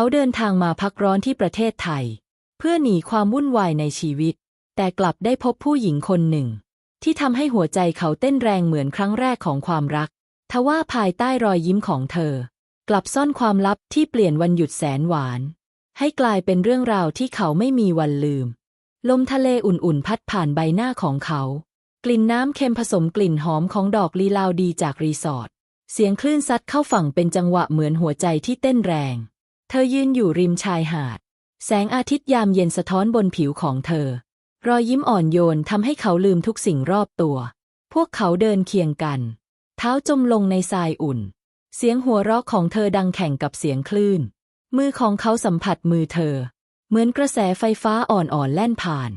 เขาเดินทางมาพักร้อนที่ประเทศไทย เพื่อหนีความวุ่นวายในชีวิต แต่กลับได้พบผู้หญิงคนหนึ่ง ที่ทำให้หัวใจเขาเต้นแรงเหมือนครั้งแรกของความรัก ทว่าภายใต้รอยยิ้มของเธอ กลับซ่อนความลับที่เปลี่ยนวันหยุดแสนหวาน ให้กลายเป็นเรื่องราวที่เขาไม่มีวันลืม ลมทะเลอุ่นๆพัดผ่านใบหน้าของเขา กลิ่นน้ำเค็มผสมกลิ่นหอมของดอกลีลาวดีจากรีสอร์ทเสียงคลื่นซัดเข้าฝั่งเป็นจังหวะเหมือนหัวใจที่เต้นแรง เธอยืนอยู่ริมชายหาด แสงอาทิตย์ยามเย็นสะท้อนบนผิวของเธอ รอยยิ้มอ่อนโยนทำให้เขาลืมทุกสิ่งรอบตัว พวกเขาเดินเคียงกัน เท้าจมลงในทรายอุ่น เสียงหัวเราะของเธอดังแข่งกับเสียงคลื่น มือของเขาสัมผัสมือเธอ เหมือนกระแสไฟฟ้าอ่อนๆแล่นผ่าน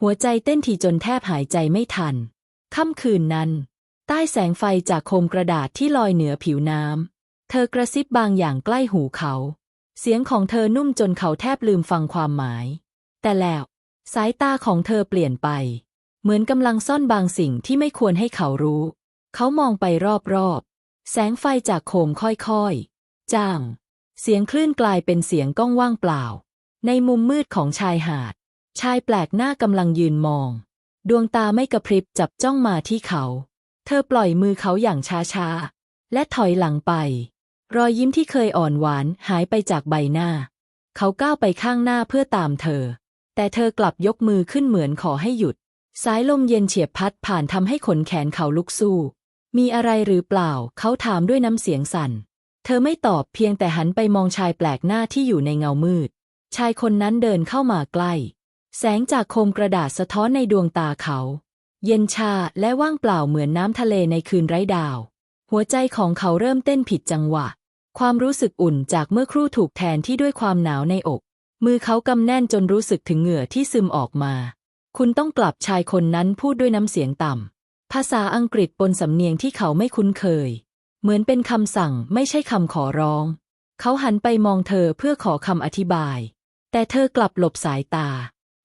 หัวใจเต้นถี่จนแทบหายใจไม่ทัน ค่ำคืนนั้น ใต้แสงไฟจากโคมกระดาษที่ลอยเหนือผิวน้ำเธอกระซิบบางอย่างใกล้หูเขา เสียงของเธอนุ่มจนเขาแทบลืมฟังความหมาย แต่แล้ว สายตาของเธอเปลี่ยนไป เหมือนกำลังซ่อนบางสิ่งที่ไม่ควรให้เขารู้ เขามองไปรอบๆ แสงไฟจากโคมค่อยๆ จ้าง เสียงคลื่นกลายเป็นเสียงก้องว่างเปล่า ในมุมมืดของชายหาด ชายแปลกหน้ากำลังยืนมอง ดวงตาไม่กระพริบจับจ้องมาที่เขา เธอปล่อยมือเขาอย่างช้าๆ และถอยหลังไป รอยยิ้มที่เคยอ่อนหวานหายไปจากใบหน้า เขาก้าวไปข้างหน้าเพื่อตามเธอ แต่เธอกลับยกมือขึ้นเหมือนขอให้หยุด สายลมเย็นเฉียบพัดผ่านทำให้ขนแขนเขาลุกสู้ มีอะไรหรือเปล่า เขาถามด้วยน้ำเสียงสั่น เธอไม่ตอบเพียงแต่หันไปมองชายแปลกหน้าที่อยู่ในเงามืด ชายคนนั้นเดินเข้ามาใกล้ แสงจากโคมกระดาษสะท้อนในดวงตาเขา เย็นชาและว่างเปล่าเหมือนน้ำทะเลในคืนไร้ดาว หัวใจของเขาเริ่มเต้นผิดจังหวะ ความรู้สึกอุ่นจากเมื่อครู่ถูกแทนที่ด้วยความหนาวในอก มือเขากำแน่นจนรู้สึกถึงเหงื่อที่ซึมออกมา คุณต้องกลับชายคนนั้นพูดด้วยน้ำเสียงต่ำ ภาษาอังกฤษปนสำเนียงที่เขาไม่คุ้นเคย เหมือนเป็นคำสั่งไม่ใช่คำขอร้อง เขาหันไปมองเธอเพื่อขอคำอธิบาย แต่เธอกลับหลบสายตา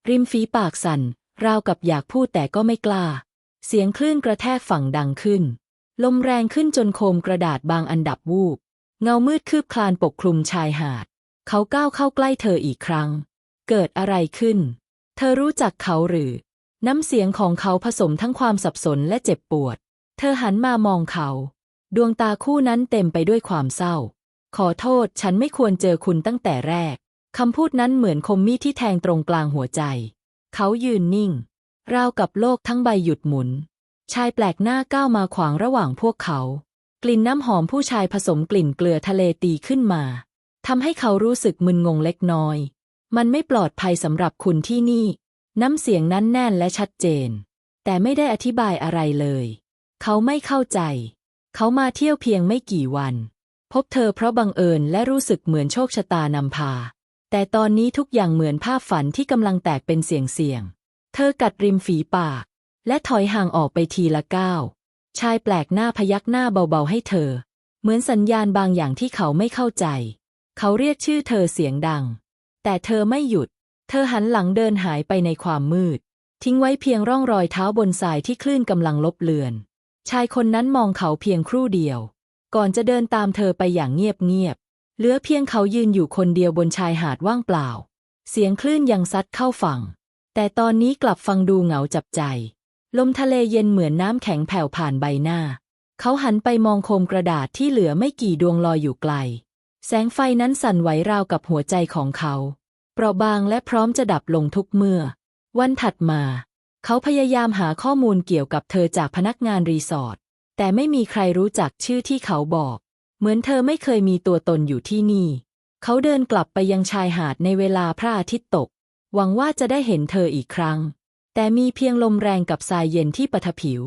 ริมฝีปากสั่น ราวกับอยากพูดแต่ก็ไม่กล้า เสียงคลื่นกระแทกฝั่งดังขึ้น ลมแรงขึ้นจนโคมกระดาษบางอันดับวูบ เงามืดคืบคลานปกคลุมชายหาด เขาก้าวเข้าใกล้เธออีกครั้ง เกิดอะไรขึ้น เธอรู้จักเขาหรือ น้ำเสียงของเขาผสมทั้งความสับสนและเจ็บปวด เธอหันมามองเขา ดวงตาคู่นั้นเต็มไปด้วยความเศร้า ขอโทษฉันไม่ควรเจอคุณตั้งแต่แรก คำพูดนั้นเหมือนคมมีดที่แทงตรงกลางหัวใจ เขายืนนิ่ง ราวกับโลกทั้งใบหยุดหมุน ชายแปลกหน้าก้าวมาขวางระหว่างพวกเขา กลิ่นน้ำหอมผู้ชายผสมกลิ่นเกลือทะเลตีขึ้นมาทำให้เขารู้สึกมึนงงเล็กน้อย มันไม่ปลอดภัยสำหรับคุณที่นี่ น้ำเสียงนั้นแน่นและชัดเจน แต่ไม่ได้อธิบายอะไรเลย เขาไม่เข้าใจ เขามาเที่ยวเพียงไม่กี่วัน พบเธอเพราะบังเอิญและรู้สึกเหมือนโชคชะตานำพา แต่ตอนนี้ทุกอย่างเหมือนภาพฝันที่กำลังแตกเป็นเสียงเสียง เธอกัดริมฝีปาก และถอยห่างออกไปทีละก้าว ชายแปลกหน้าพยักหน้าเบาๆให้เธอ เหมือนสัญญาณบางอย่างที่เขาไม่เข้าใจ เขาเรียกชื่อเธอเสียงดัง แต่เธอไม่หยุด เธอหันหลังเดินหายไปในความมืด ทิ้งไว้เพียงร่องรอยเท้าบนทรายที่คลื่นกำลังลบเลือน ชายคนนั้นมองเขาเพียงครู่เดียว ก่อนจะเดินตามเธอไปอย่างเงียบๆเหลือเพียงเขายืนอยู่คนเดียวบนชายหาดว่างเปล่า เสียงคลื่นยังซัดเข้าฝั่ง แต่ตอนนี้กลับฟังดูเหงาจับใจ ลมทะเลเย็นเหมือนน้ำแข็งแผ่วผ่านใบหน้า เขาหันไปมองโคมกระดาษที่เหลือไม่กี่ดวงลอยอยู่ไกล แสงไฟนั้นสั่นไหวราวกับหัวใจของเขา เปราะบางและพร้อมจะดับลงทุกเมื่อ วันถัดมา เขาพยายามหาข้อมูลเกี่ยวกับเธอจากพนักงานรีสอร์ท แต่ไม่มีใครรู้จักชื่อที่เขาบอก เหมือนเธอไม่เคยมีตัวตนอยู่ที่นี่ เขาเดินกลับไปยังชายหาดในเวลาพระอาทิตย์ตก หวังว่าจะได้เห็นเธออีกครั้ง แต่มีเพียงลมแรงกับทรายเย็นที่ปะทะผิว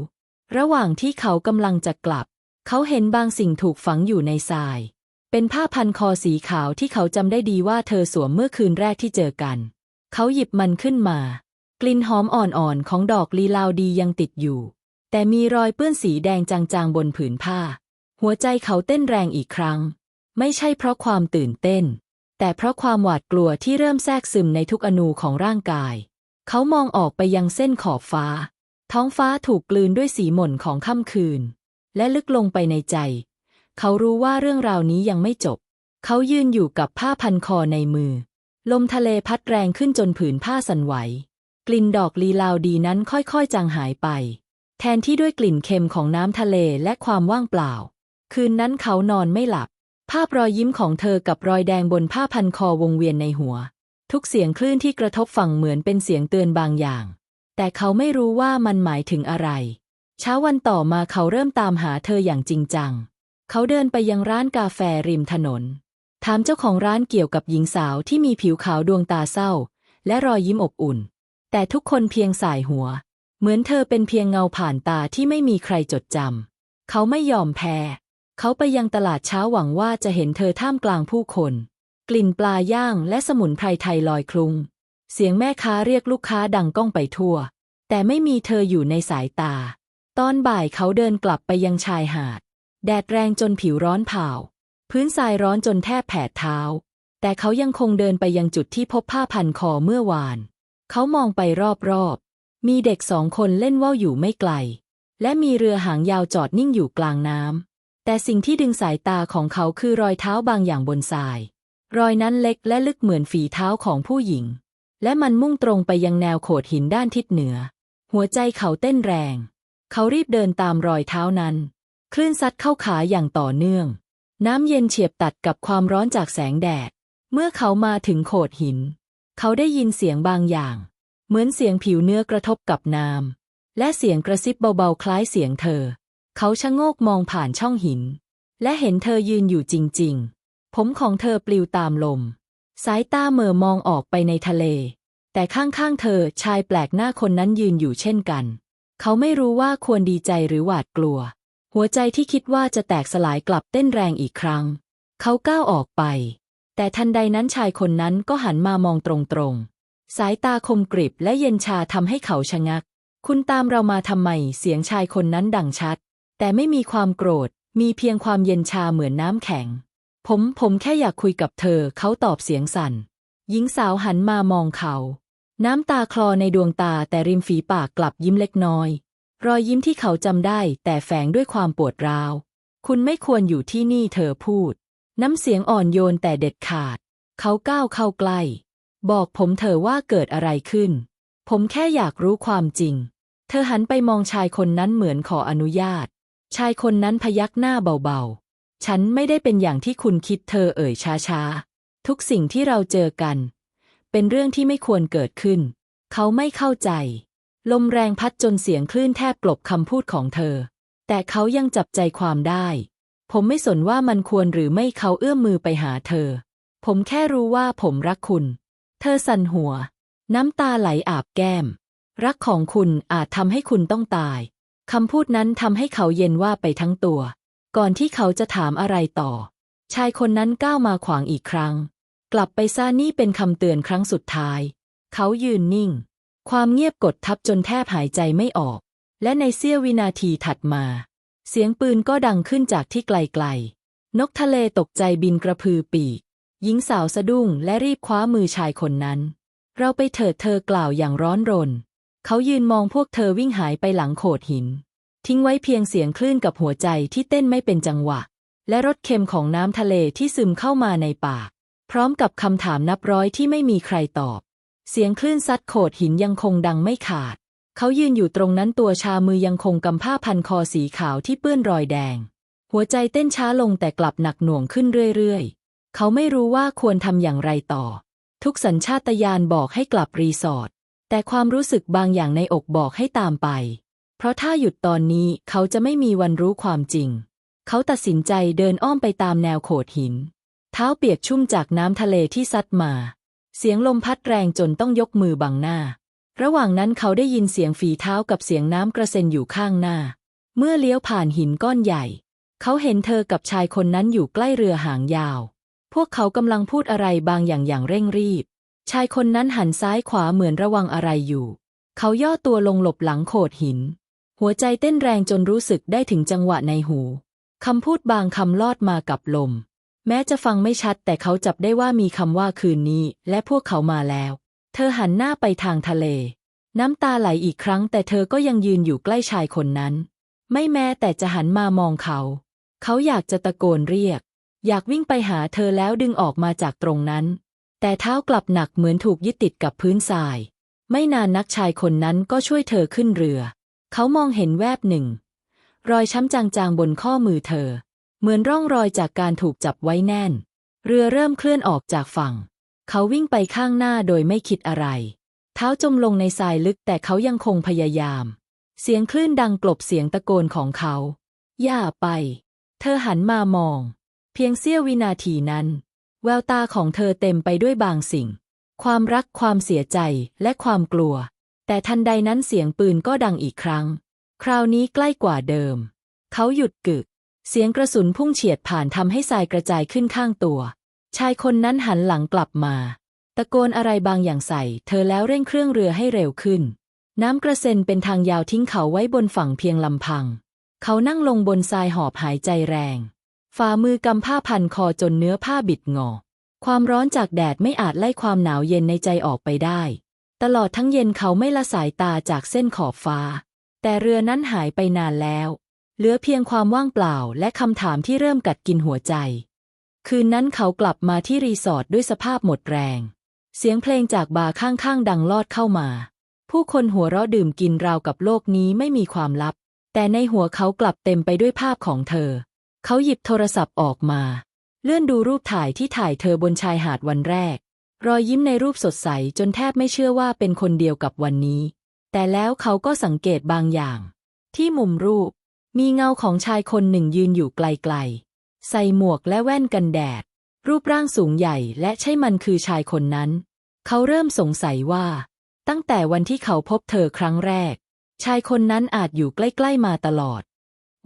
ระหว่างที่เขากำลังจะกลับ เขาเห็นบางสิ่งถูกฝังอยู่ในทราย เป็นผ้าพันคอสีขาวที่เขาจำได้ดีว่าเธอสวมเมื่อคืนแรกที่เจอกัน เขาหยิบมันขึ้นมา กลิ่นหอมอ่อนๆของดอกลีลาวดียังติดอยู่ แต่มีรอยเปื้อนสีแดงจางๆบนผืนผ้า หัวใจเขาเต้นแรงอีกครั้ง ไม่ใช่เพราะความตื่นเต้น แต่เพราะความหวาดกลัวที่เริ่มแทรกซึมในทุกอนูของร่างกาย เขามองออกไปยังเส้นขอบฟ้า ท้องฟ้าถูกกลืนด้วยสีหม่นของค่ำคืน และลึกลงไปในใจ เขารู้ว่าเรื่องราวนี้ยังไม่จบ เขายืนอยู่กับผ้าพันคอในมือ ลมทะเลพัดแรงขึ้นจนผืนผ้าสั่นไหว กลิ่นดอกลีลาวดีนั้นค่อยๆจางหายไป แทนที่ด้วยกลิ่นเค็มของน้ำทะเลและความว่างเปล่า คืนนั้นเขานอนไม่หลับ ภาพรอยยิ้มของเธอกับรอยแดงบนผ้าพันคอวงเวียนในหัว ทุกเสียงคลื่นที่กระทบฝั่งเหมือนเป็นเสียงเตือนบางอย่าง แต่เขาไม่รู้ว่ามันหมายถึงอะไร เช้าวันต่อมาเขาเริ่มตามหาเธออย่างจริงจัง เขาเดินไปยังร้านกาแฟริมถนน ถามเจ้าของร้านเกี่ยวกับหญิงสาวที่มีผิวขาวดวงตาเศร้า และรอยยิ้มอบอุ่น แต่ทุกคนเพียงสายหัว เหมือนเธอเป็นเพียงเงาผ่านตาที่ไม่มีใครจดจำเขาไม่ยอมแพ้ เขาไปยังตลาดเช้าหวังว่าจะเห็นเธอท่ามกลางผู้คน กลิ่นปลาย่างและสมุนไพรไทยลอยคลุง เสียงแม่ค้าเรียกลูกค้าดังก้องไปทั่ว แต่ไม่มีเธออยู่ในสายตา ตอนบ่ายเขาเดินกลับไปยังชายหาด แดดแรงจนผิวร้อนเผา พื้นทรายร้อนจนแทบแผดเท้า แต่เขายังคงเดินไปยังจุดที่พบผ้าพันคอเมื่อวาน เขามองไปรอบๆ มีเด็กสองคนเล่นว่าวอยู่ไม่ไกล และมีเรือหางยาวจอดนิ่งอยู่กลางน้ำแต่สิ่งที่ดึงสายตาของเขาคือรอยเท้าบางอย่างบนทราย รอยนั้นเล็กและลึกเหมือนฝีเท้าของผู้หญิง และมันมุ่งตรงไปยังแนวโขดหินด้านทิศเหนือ หัวใจเขาเต้นแรง เขารีบเดินตามรอยเท้านั้น คลื่นซัดเข้าขาอย่างต่อเนื่อง น้ำเย็นเฉียบตัดกับความร้อนจากแสงแดด เมื่อเขามาถึงโขดหิน เขาได้ยินเสียงบางอย่าง เหมือนเสียงผิวเนื้อกระทบกับน้ำและเสียงกระซิบเบาๆคล้ายเสียงเธอ เขาชะโงกมองผ่านช่องหิน และเห็นเธอยืนอยู่จริง ๆ ผมของเธอปลิวตามลม สายตาเหม่อมองออกไปในทะเล แต่ข้างๆเธอชายแปลกหน้าคนนั้นยืนอยู่เช่นกัน เขาไม่รู้ว่าควรดีใจหรือหวาดกลัว หัวใจที่คิดว่าจะแตกสลายกลับเต้นแรงอีกครั้ง เขาก้าวออกไป แต่ทันใดนั้นชายคนนั้นก็หันมามองตรงๆ สายตาคมกริบและเย็นชาทำให้เขาชะงัก คุณตามเรามาทำไมเสียงชายคนนั้นดังชัด แต่ไม่มีความโกรธ มีเพียงความเย็นชาเหมือนน้ำแข็ง ผมผมแค่อยากคุยกับเธอ เขาตอบเสียงสั่น หญิงสาวหันมามองเขา น้ำตาคลอในดวงตาแต่ริมฝีปากกลับยิ้มเล็กน้อย รอยยิ้มที่เขาจำได้ แต่แฝงด้วยความปวดร้าว คุณไม่ควรอยู่ที่นี่เธอพูด น้ำเสียงอ่อนโยนแต่เด็ดขาด เขาก้าวเข้าใกล้ บอกผมเธอว่าเกิดอะไรขึ้น ผมแค่อยากรู้ความจริง เธอหันไปมองชายคนนั้นเหมือนขออนุญาต ชายคนนั้นพยักหน้าเบาๆ ฉันไม่ได้เป็นอย่างที่คุณคิดเธอเอ่ยช้าๆ ทุกสิ่งที่เราเจอกัน เป็นเรื่องที่ไม่ควรเกิดขึ้น เขาไม่เข้าใจ ลมแรงพัดจนเสียงคลื่นแทบกลบคำพูดของเธอ แต่เขายังจับใจความได้ ผมไม่สนว่ามันควรหรือไม่เขาเอื้อมมือไปหาเธอ ผมแค่รู้ว่าผมรักคุณ เธอสั่นหัว น้ำตาไหลอาบแก้ม รักของคุณอาจทำให้คุณต้องตายคำพูดนั้นทำให้เขาเย็นว่าไปทั้งตัว ก่อนที่เขาจะถามอะไรต่อ ชายคนนั้นก้าวมาขวางอีกครั้ง กลับไปซานี่เป็นคำเตือนครั้งสุดท้าย เขายืนนิ่ง ความเงียบกดทับจนแทบหายใจไม่ออก และในเสี้ยววินาทีถัดมา เสียงปืนก็ดังขึ้นจากที่ไกลๆ นกทะเลตกใจบินกระพือปีก หญิงสาวสะดุ้งและรีบคว้ามือชายคนนั้น เราไปเถิดเธอกล่าวอย่างร้อนรน เขายืนมองพวกเธอวิ่งหายไปหลังโขดหิน ทิ้งไว้เพียงเสียงคลื่นกับหัวใจที่เต้นไม่เป็นจังหวะ และรสเค็มของน้ำทะเลที่ซึมเข้ามาในปาก พร้อมกับคำถามนับร้อยที่ไม่มีใครตอบ เสียงคลื่นซัดโขดหินยังคงดังไม่ขาด เขายืนอยู่ตรงนั้นตัวชามือยังคงกำผ้าพันคอสีขาวที่เปื้อนรอยแดง หัวใจเต้นช้าลงแต่กลับหนักหน่วงขึ้นเรื่อยๆ เขาไม่รู้ว่าควรทำอย่างไรต่อ ทุกสัญชาตญาณบอกให้กลับรีสอร์ทแต่ความรู้สึกบางอย่างในอกบอกให้ตามไป เพราะถ้าหยุดตอนนี้เขาจะไม่มีวันรู้ความจริง เขาตัดสินใจเดินอ้อมไปตามแนวโขดหิน เท้าเปียกชุ่มจากน้ำทะเลที่ซัดมา เสียงลมพัดแรงจนต้องยกมือบังหน้า ระหว่างนั้นเขาได้ยินเสียงฝีเท้ากับเสียงน้ำกระเซ็นอยู่ข้างหน้า เมื่อเลี้ยวผ่านหินก้อนใหญ่ เขาเห็นเธอกับชายคนนั้นอยู่ใกล้เรือหางยาว พวกเขากำลังพูดอะไรบางอย่างอย่างเร่งรีบ ชายคนนั้นหันซ้ายขวาเหมือนระวังอะไรอยู่ เขาย่อตัวลงหลบหลังโขดหิน หัวใจเต้นแรงจนรู้สึกได้ถึงจังหวะในหู คำพูดบางคำลอดมากับลม แม้จะฟังไม่ชัดแต่เขาจับได้ว่ามีคำว่าคืนนี้ และพวกเขามาแล้ว เธอหันหน้าไปทางทะเล น้ำตาไหลอีกครั้งแต่เธอก็ยังยืนอยู่ใกล้ชายคนนั้น ไม่แม้แต่จะหันมามองเขา เขาอยากจะตะโกนเรียก อยากวิ่งไปหาเธอแล้วดึงออกมาจากตรงนั้น แต่เท้ากลับหนักเหมือนถูกยึดติดกับพื้นทราย ไม่นานนักชายคนนั้นก็ช่วยเธอขึ้นเรือ เขามองเห็นแวบหนึ่ง รอยช้ำจางๆบนข้อมือเธอ เหมือนร่องรอยจากการถูกจับไว้แน่น เรือเริ่มเคลื่อนออกจากฝั่ง เขาวิ่งไปข้างหน้าโดยไม่คิดอะไร เท้าจมลงในทรายลึกแต่เขายังคงพยายาม เสียงคลื่นดังกลบเสียงตะโกนของเขา อย่าไป เธอหันมามอง เพียงเสี้ยววินาทีนั้น แววตาของเธอเต็มไปด้วยบางสิ่ง ความรักความเสียใจและความกลัว แต่ทันใดนั้นเสียงปืนก็ดังอีกครั้ง คราวนี้ใกล้กว่าเดิม เขาหยุดกึก เสียงกระสุนพุ่งเฉียดผ่านทำให้ทรายกระจายขึ้นข้างตัว ชายคนนั้นหันหลังกลับมา ตะโกนอะไรบางอย่างใส่ เธอแล้วเร่งเครื่องเรือให้เร็วขึ้น น้ำกระเซ็นเป็นทางยาวทิ้งเขาไว้บนฝั่งเพียงลำพัง เขานั่งลงบนทรายหอบหายใจแรง ฝ่ามือกำผ้าพันคอจนเนื้อผ้าบิดงอ ความร้อนจากแดดไม่อาจไล่ความหนาวเย็นในใจออกไปได้ ตลอดทั้งเย็นเขาไม่ละสายตาจากเส้นขอบฟ้า แต่เรือนั้นหายไปนานแล้ว เหลือเพียงความว่างเปล่าและคำถามที่เริ่มกัดกินหัวใจ คืนนั้นเขากลับมาที่รีสอร์ทด้วยสภาพหมดแรง เสียงเพลงจากบาร์ข้างๆดังลอดเข้ามา ผู้คนหัวเราะดื่มกินราวกับโลกนี้ไม่มีความลับ แต่ในหัวเขากลับเต็มไปด้วยภาพของเธอ เขาหยิบโทรศัพท์ออกมา เลื่อนดูรูปถ่ายที่ถ่ายเธอบนชายหาดวันแรก รอยยิ้มในรูปสดใสจนแทบไม่เชื่อว่าเป็นคนเดียวกับวันนี้ แต่แล้วเขาก็สังเกตบางอย่าง ที่มุมรูป มีเงาของชายคนหนึ่งยืนอยู่ไกลๆ ใส่หมวกและแว่นกันแดด รูปร่างสูงใหญ่และใช่มันคือชายคนนั้น เขาเริ่มสงสัยว่า ตั้งแต่วันที่เขาพบเธอครั้งแรก ชายคนนั้นอาจอยู่ใกล้ๆมาตลอด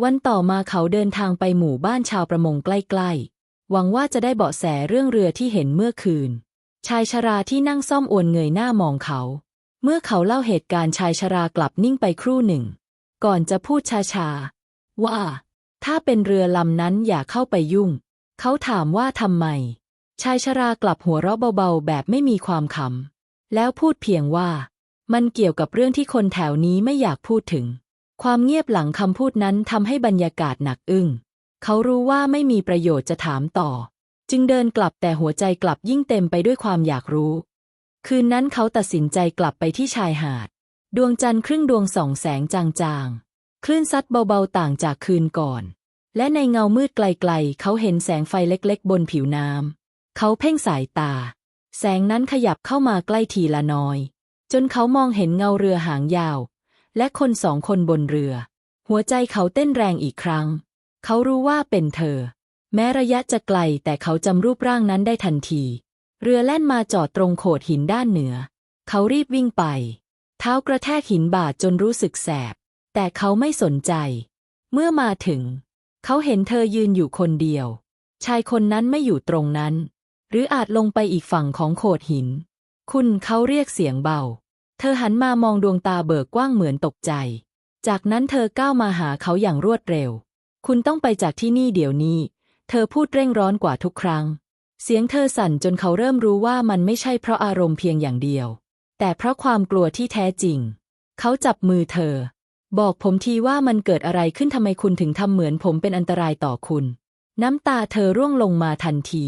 วันต่อมาเขาเดินทางไปหมู่บ้านชาวประมงใกล้ๆ หวังว่าจะได้เบาะแสเรื่องเรือที่เห็นเมื่อคืน ชายชราที่นั่งซ่อมอวนเงยหน้ามองเขา เมื่อเขาเล่าเหตุการณ์ชายชรากลับนิ่งไปครู่หนึ่ง ก่อนจะพูดช้าๆว่า ถ้าเป็นเรือลำนั้นอย่าเข้าไปยุ่ง เขาถามว่าทำไม ชายชรากลับหัวเราะเบาๆ แบบไม่มีความขำแล้วพูดเพียงว่า มันเกี่ยวกับเรื่องที่คนแถวนี้ไม่อยากพูดถึง ความเงียบหลังคำพูดนั้นทำให้บรรยากาศหนักอึ้งเขารู้ว่าไม่มีประโยชน์จะถามต่อ จึงเดินกลับแต่หัวใจกลับยิ่งเต็มไปด้วยความอยากรู้ คืนนั้นเขาตัดสินใจกลับไปที่ชายหาด ดวงจันทร์ครึ่งดวงส่องแสงจางๆ คลื่นซัดเบาๆต่างจากคืนก่อน และในเงามืดไกลๆ เขาเห็นแสงไฟเล็กๆ บนผิวน้ำ เขาเพ่งสายตา แสงนั้นขยับเข้ามาใกล้ทีละน้อย จนเขามองเห็นเงาเรือหางยาว และคนสองคนบนเรือ หัวใจเขาเต้นแรงอีกครั้ง เขารู้ว่าเป็นเธอ แม้ระยะจะไกลแต่เขาจำรูปร่างนั้นได้ทันที เรือแล่นมาจอดตรงโขดหินด้านเหนือ เขารีบวิ่งไป เท้ากระแทกหินบาดจนรู้สึกแสบ แต่เขาไม่สนใจ เมื่อมาถึง เขาเห็นเธอยืนอยู่คนเดียว ชายคนนั้นไม่อยู่ตรงนั้น หรืออาจลงไปอีกฝั่งของโขดหิน คุณเขาเรียกเสียงเบา เธอหันมามองดวงตาเบิกกว้างเหมือนตกใจ จากนั้นเธอก้าวมาหาเขาอย่างรวดเร็ว คุณต้องไปจากที่นี่เดี๋ยวนี้ เธอพูดเร่งร้อนกว่าทุกครั้ง เสียงเธอสั่นจนเขาเริ่มรู้ว่ามันไม่ใช่เพราะอารมณ์เพียงอย่างเดียว แต่เพราะความกลัวที่แท้จริง เขาจับมือเธอ บอกผมทีว่ามันเกิดอะไรขึ้นทำไมคุณถึงทำเหมือนผมเป็นอันตรายต่อคุณ น้ำตาเธอร่วงลงมาทันที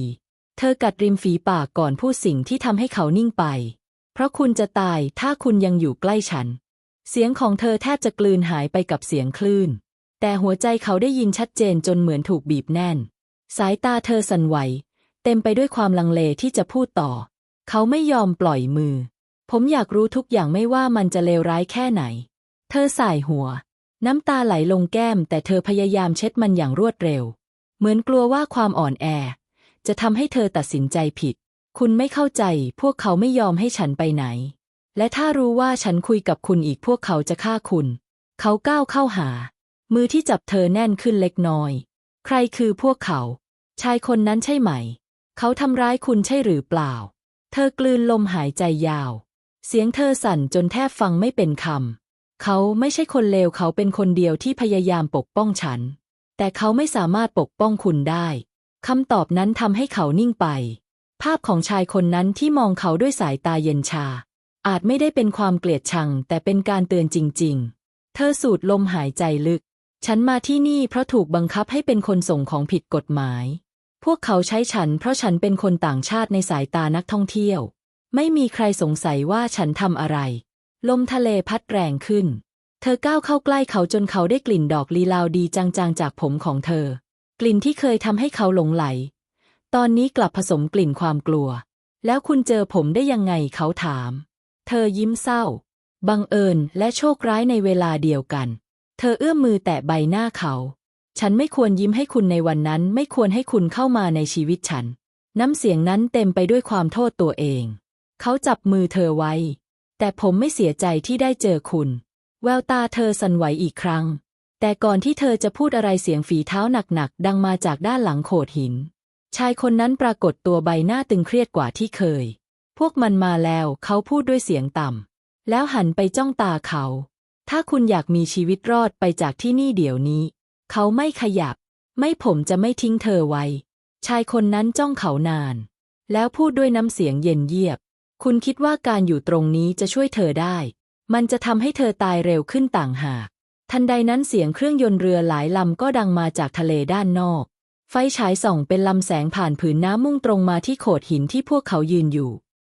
เธอกัดริมฝีปากก่อนพูดสิ่งที่ทำให้เขานิ่งไป เพราะคุณจะตายถ้าคุณยังอยู่ใกล้ฉัน เสียงของเธอแทบจะกลืนหายไปกับเสียงคลื่น แต่หัวใจเขาได้ยินชัดเจนจนเหมือนถูกบีบแน่น สายตาเธอสั่นไหว เต็มไปด้วยความลังเลที่จะพูดต่อ เขาไม่ยอมปล่อยมือ ผมอยากรู้ทุกอย่างไม่ว่ามันจะเลวร้ายแค่ไหน เธอสายหัว น้ำตาไหลลงแก้ม แต่เธอพยายามเช็ดมันอย่างรวดเร็ว เหมือนกลัวว่าความอ่อนแอ จะทำให้เธอตัดสินใจผิด คุณไม่เข้าใจ พวกเขาไม่ยอมให้ฉันไปไหน และถ้ารู้ว่าฉันคุยกับคุณอีกพวกเขาจะฆ่าคุณ เขาก้าวเข้าหา มือที่จับเธอแน่นขึ้นเล็กน้อย ใครคือพวกเขา ชายคนนั้นใช่ไหม เขาทำร้ายคุณใช่หรือเปล่า เธอกลืนลมหายใจยาว เสียงเธอสั่นจนแทบฟังไม่เป็นคำ เขาไม่ใช่คนเลวเขาเป็นคนเดียวที่พยายามปกป้องฉัน แต่เขาไม่สามารถปกป้องคุณได้คำตอบนั้นทำให้เขานิ่งไป ภาพของชายคนนั้นที่มองเขาด้วยสายตาเย็นชา อาจไม่ได้เป็นความเกลียดชังแต่เป็นการเตือนจริง ๆ เธอสูดลมหายใจลึก ฉันมาที่นี่เพราะถูกบังคับให้เป็นคนส่งของผิดกฎหมาย พวกเขาใช้ฉันเพราะฉันเป็นคนต่างชาติในสายตานักท่องเที่ยว ไม่มีใครสงสัยว่าฉันทำอะไร ลมทะเลพัดแรงขึ้น เธอก้าวเข้าใกล้เขาจนเขาได้กลิ่นดอกลีลาวดีจางๆจากผมของเธอ กลิ่นที่เคยทำให้เขาหลงไหล ตอนนี้กลับผสมกลิ่นความกลัว แล้วคุณเจอผมได้ยังไงเขาถาม เธอยิ้มเศร้า บังเอิญและโชคร้ายในเวลาเดียวกัน เธอเอื้อมมือแตะใบหน้าเขา ฉันไม่ควรยิ้มให้คุณในวันนั้น ไม่ควรให้คุณเข้ามาในชีวิตฉัน น้ำเสียงนั้นเต็มไปด้วยความโทษตัวเอง เขาจับมือเธอไว้ แต่ผมไม่เสียใจที่ได้เจอคุณ แววตาเธอสั่นไหวอีกครั้ง แต่ก่อนที่เธอจะพูดอะไรเสียงฝีเท้าหนักๆ ดังมาจากด้านหลังโขดหิน ชายคนนั้นปรากฏตัวใบหน้าตึงเครียดกว่าที่เคย พวกมันมาแล้ว เขาพูดด้วยเสียงต่ำแล้วหันไปจ้องตาเขา ถ้าคุณอยากมีชีวิตรอดไปจากที่นี่เดี๋ยวนี้ เขาไม่ขยับ ไม่ผมจะไม่ทิ้งเธอไว้ ชายคนนั้นจ้องเขานาน แล้วพูดด้วยน้ำเสียงเย็นเยียบ คุณคิดว่าการอยู่ตรงนี้จะช่วยเธอได้ มันจะทำให้เธอตายเร็วขึ้นต่างหาก ทันใดนั้นเสียงเครื่องยนต์เรือหลายลำก็ดังมาจากทะเลด้านนอก ไฟฉายส่องเป็นลำแสงผ่านผืนน้ำมุ่งตรงมาที่โขดหินที่พวกเขายืนอยู่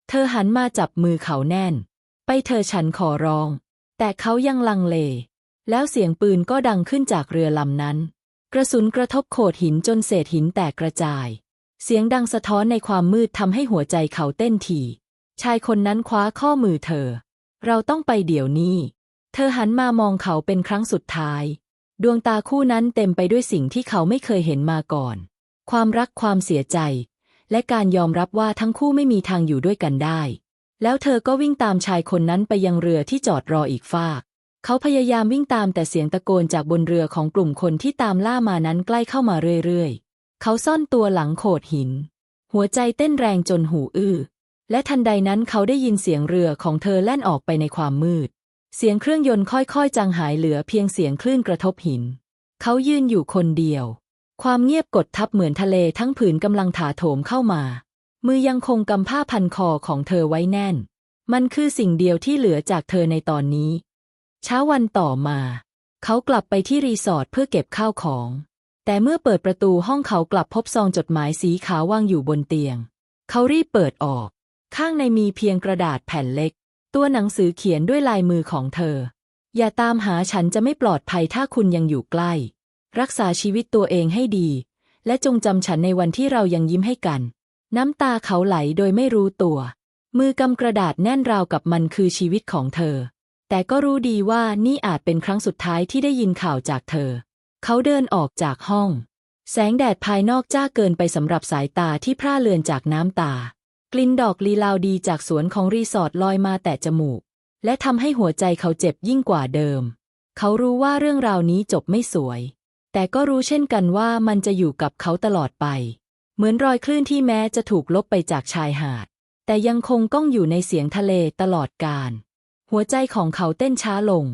เธอหันมาจับมือเขาแน่น ไปเธอฉันขอร้อง แต่เขายังลังเล แล้วเสียงปืนก็ดังขึ้นจากเรือลำนั้น กระสุนกระทบโขดหินจนเศษหินแตกกระจาย เสียงดังสะท้อนในความมืดทำให้หัวใจเขาเต้นถี่ ชายคนนั้นคว้าข้อมือเธอ เราต้องไปเดี๋ยวนี้ เธอหันมามองเขาเป็นครั้งสุดท้าย ดวงตาคู่นั้นเต็มไปด้วยสิ่งที่เขาไม่เคยเห็นมาก่อน ความรักความเสียใจ และการยอมรับว่าทั้งคู่ไม่มีทางอยู่ด้วยกันได้ แล้วเธอก็วิ่งตามชายคนนั้นไปยังเรือที่จอดรออีกฝาก เขาพยายามวิ่งตามแต่เสียงตะโกนจากบนเรือของกลุ่มคนที่ตามล่ามานั้นใกล้เข้ามาเรื่อยๆ เขาซ่อนตัวหลังโขดหิน หัวใจเต้นแรงจนหูอื้อ และทันใดนั้นเขาได้ยินเสียงเรือของเธอแล่นออกไปในความมืด เสียงเครื่องยนต์ค่อยๆ จางหายเหลือเพียงเสียงคลื่นกระทบหิน เขายืนอยู่คนเดียว ความเงียบกดทับเหมือนทะเลทั้งผืนกำลังถาโถมเข้ามา มือยังคงกำผ้าพันคอของเธอไว้แน่น มันคือสิ่งเดียวที่เหลือจากเธอในตอนนี้ เช้าวันต่อมา เขากลับไปที่รีสอร์ทเพื่อเก็บข้าวของ แต่เมื่อเปิดประตูห้องเขากลับพบซองจดหมายสีขาววางอยู่บนเตียง เขารีบเปิดออก ข้างในมีเพียงกระดาษแผ่นเล็ก ตัวหนังสือเขียนด้วยลายมือของเธอ อย่าตามหาฉันจะไม่ปลอดภัยถ้าคุณยังอยู่ใกล้ รักษาชีวิตตัวเองให้ดี และจงจำฉันในวันที่เรายังยิ้มให้กัน น้ำตาเขาไหลโดยไม่รู้ตัว มือกำกระดาษแน่นราวกับมันคือชีวิตของเธอ แต่ก็รู้ดีว่านี่อาจเป็นครั้งสุดท้ายที่ได้ยินข่าวจากเธอ เขาเดินออกจากห้อง แสงแดดภายนอกจ้าเกินไปสำหรับสายตาที่พร่าเลือนจากน้ำตา กลิ่นดอกลีลาวดีจากสวนของรีสอร์ทลอยมาแต่จมูก และทำให้หัวใจเขาเจ็บยิ่งกว่าเดิม เขารู้ว่าเรื่องราวนี้จบไม่สวย แต่ก็รู้เช่นกันว่ามันจะอยู่กับเขาตลอดไป เหมือนรอยคลื่นที่แม้จะถูกลบไปจากชายหาด แต่ยังคงก้องอยู่ในเสียงทะเลตลอดกาลหัวใจของเขาเต้นช้าลง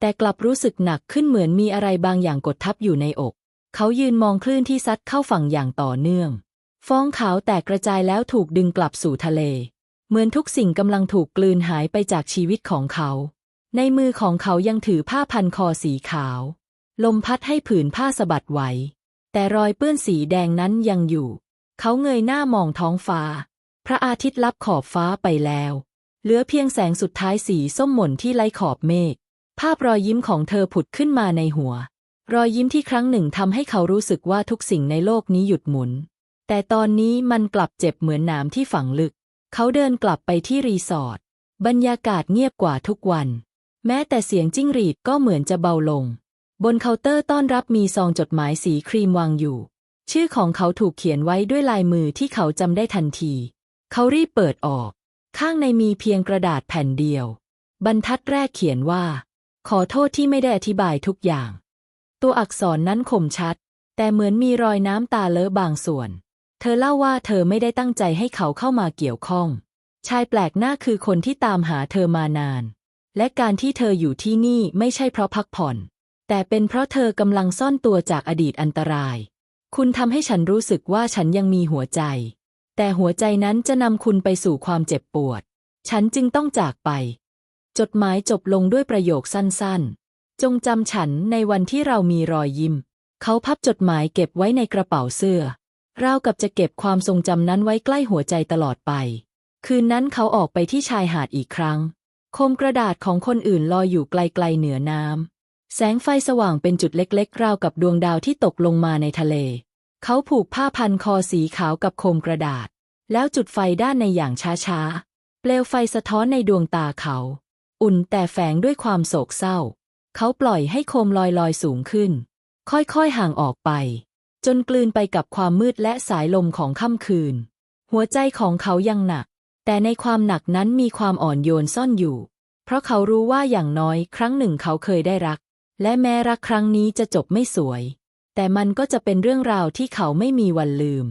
แต่กลับรู้สึกหนักขึ้นเหมือนมีอะไรบางอย่างกดทับอยู่ในอก เขายืนมองคลื่นที่ซัดเข้าฝั่งอย่างต่อเนื่อง ฟองขาวแตกกระจายแล้วถูกดึงกลับสู่ทะเล เหมือนทุกสิ่งกำลังถูกกลืนหายไปจากชีวิตของเขา ในมือของเขายังถือผ้าพันคอสีขาว ลมพัดให้ผืนผ้าสะบัดไหวแต่รอยเปื้อนสีแดงนั้นยังอยู่ เขาเงยหน้ามองท้องฟ้า พระอาทิตย์ลับขอบฟ้าไปแล้ว เหลือเพียงแสงสุดท้ายสีส้มหม่นที่ไล่ขอบเมฆ ภาพรอยยิ้มของเธอผุดขึ้นมาในหัว รอยยิ้มที่ครั้งหนึ่งทำให้เขารู้สึกว่าทุกสิ่งในโลกนี้หยุดหมุน แต่ตอนนี้มันกลับเจ็บเหมือนหนามที่ฝังลึก เขาเดินกลับไปที่รีสอร์ท บรรยากาศเงียบกว่าทุกวัน แม้แต่เสียงจิ้งหรีดก็เหมือนจะเบาลง บนเคาน์เตอร์ต้อนรับมีซองจดหมายสีครีมวางอยู่ ชื่อของเขาถูกเขียนไว้ด้วยลายมือที่เขาจำได้ทันที เขารีบเปิดออก ข้างในมีเพียงกระดาษแผ่นเดียว บรรทัดแรกเขียนว่า ขอโทษที่ไม่ได้อธิบายทุกอย่าง ตัวอักษรนั้นคมชัด แต่เหมือนมีรอยน้ำตาเลอะบางส่วน เธอเล่าว่าเธอไม่ได้ตั้งใจให้เขาเข้ามาเกี่ยวข้อง ชายแปลกหน้าคือคนที่ตามหาเธอมานาน และการที่เธออยู่ที่นี่ไม่ใช่เพราะพักผ่อน แต่เป็นเพราะเธอกำลังซ่อนตัวจากอดีตอันตราย คุณทำให้ฉันรู้สึกว่าฉันยังมีหัวใจ แต่หัวใจนั้นจะนำคุณไปสู่ความเจ็บปวด ฉันจึงต้องจากไป จดหมายจบลงด้วยประโยคสั้นๆ จงจำฉันในวันที่เรามีรอยยิ้ม เขาพับจดหมายเก็บไว้ในกระเป๋าเสื้อราวกับจะเก็บความทรงจำนั้นไว้ใกล้หัวใจตลอดไป คืนนั้นเขาออกไปที่ชายหาดอีกครั้ง คมกระดาษของคนอื่นลอยอยู่ไกลๆเหนือน้ำ แสงไฟสว่างเป็นจุดเล็กๆ ราวกับดวงดาวที่ตกลงมาในทะเล เขาผูกผ้าพันคอสีขาวกับโคมกระดาษ แล้วจุดไฟด้านในอย่างช้าๆ เปลวไฟสะท้อนในดวงตาเขา อุ่นแต่แฝงด้วยความโศกเศร้า เขาปล่อยให้โคมลอยลอยสูงขึ้น ค่อยๆห่างออกไป จนกลืนไปกับความมืดและสายลมของค่ำคืน หัวใจของเขายังหนัก แต่ในความหนักนั้นมีความอ่อนโยนซ่อนอยู่ เพราะเขารู้ว่าอย่างน้อยครั้งหนึ่งเขาเคยได้รัก และแม้รักครั้งนี้จะจบไม่สวย แต่มันก็จะเป็นเรื่องราวที่เขาไม่มีวันลืม